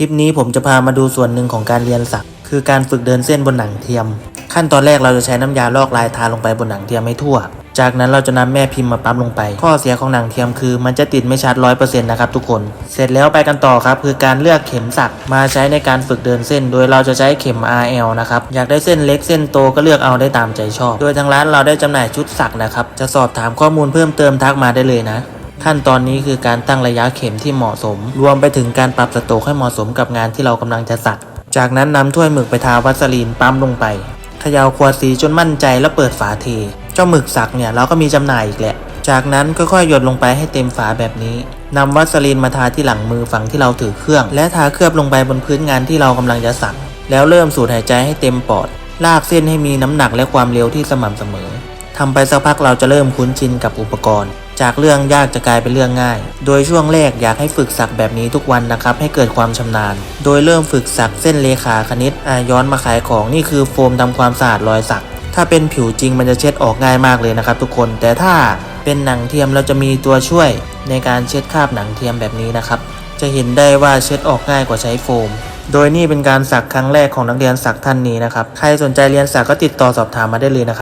ลิปนี้ผมจะพามาดูส่วนหนึ่งของการเรียนสัก คือการฝึกเดินเส้นบนหนังเทียม ขั้นตอนแรกเราจะใช้น้ำยาลอกลายทาลงไปบนหนังเทียมให้ทั่ว จากนั้นเราจะนำแม่พิมพ์มาปั๊มลงไป ข้อเสียของหนังเทียมคือมันจะติดไม่ชัดร้อยเปอร์เซ็นต์นะครับทุกคน เสร็จแล้วไปกันต่อครับ คือการเลือกเข็มสักมาใช้ในการฝึกเดินเส้น โดยเราจะใช้เข็ม RL นะครับอยากได้เส้นเล็กเส้นโตก็เลือกเอาได้ตามใจชอบ โดยทางร้านเราได้จำหน่ายชุดสักนะครับจะสอบถามข้อมูลเพิ่มเติมทักมาได้เลยนะ ขั้นตอนนี้คือการตั้งระยะเข็มที่เหมาะสม รวมไปถึงการปรับสโตกให้เหมาะสมกับงานที่เรากำลังจะสัก จากนั้นนำถ้วยหมึกไปทาวัสลีนปั๊มลงไปเขย่าวขวดสีจนมั่นใจแล้วเปิดฝาเท เจ้าหมึกสักเนี่ยเราก็มีจำหน่ายอีกแหละ จากนั้นค่อยๆหยดลงไปให้เต็มฝาแบบนี้นำวัสลีนมาทาที่หลังมือฝั่งที่เราถือเครื่อง และทาเคลือบลงไปบนพื้นงานที่เรากำลังจะสัก แล้วเริ่มสูดหายใจให้เต็มปอด ลากเส้นให้มีน้ำหนักและความเร็วที่สม่ำเสมอทำไปสักพักเราจะเริ่มคุ้นชินกับอุปกรณ์ จากเรื่องยากจะกลายเป็นเรื่องง่าย โดยช่วงแรกอยากให้ฝึกสักแบบนี้ทุกวันนะครับ ให้เกิดความชำนาญ โดยเริ่มฝึกสักเส้นเลขาคณิตอะย้อนมาขายของนี่คือโฟมทำความสะอาดรอยสัก ถ้าเป็นผิวจริงมันจะเช็ดออกง่ายมากเลยนะครับ ทุกคน แต่ถ้าเป็นหนังเทียมเราจะมีตัวช่วยในการเช็ดคราบหนังเทียมแบบนี้นะครับ จะเห็นได้ว่าเช็ดออกง่ายกว่าใช้โฟม โดยนี่เป็นการสักครั้งแรกของนักเรียนสักท่านนี้นะครับ ใครสนใจเรียนสักก็ติดต่อสอบถามมาได้เลยนะครับ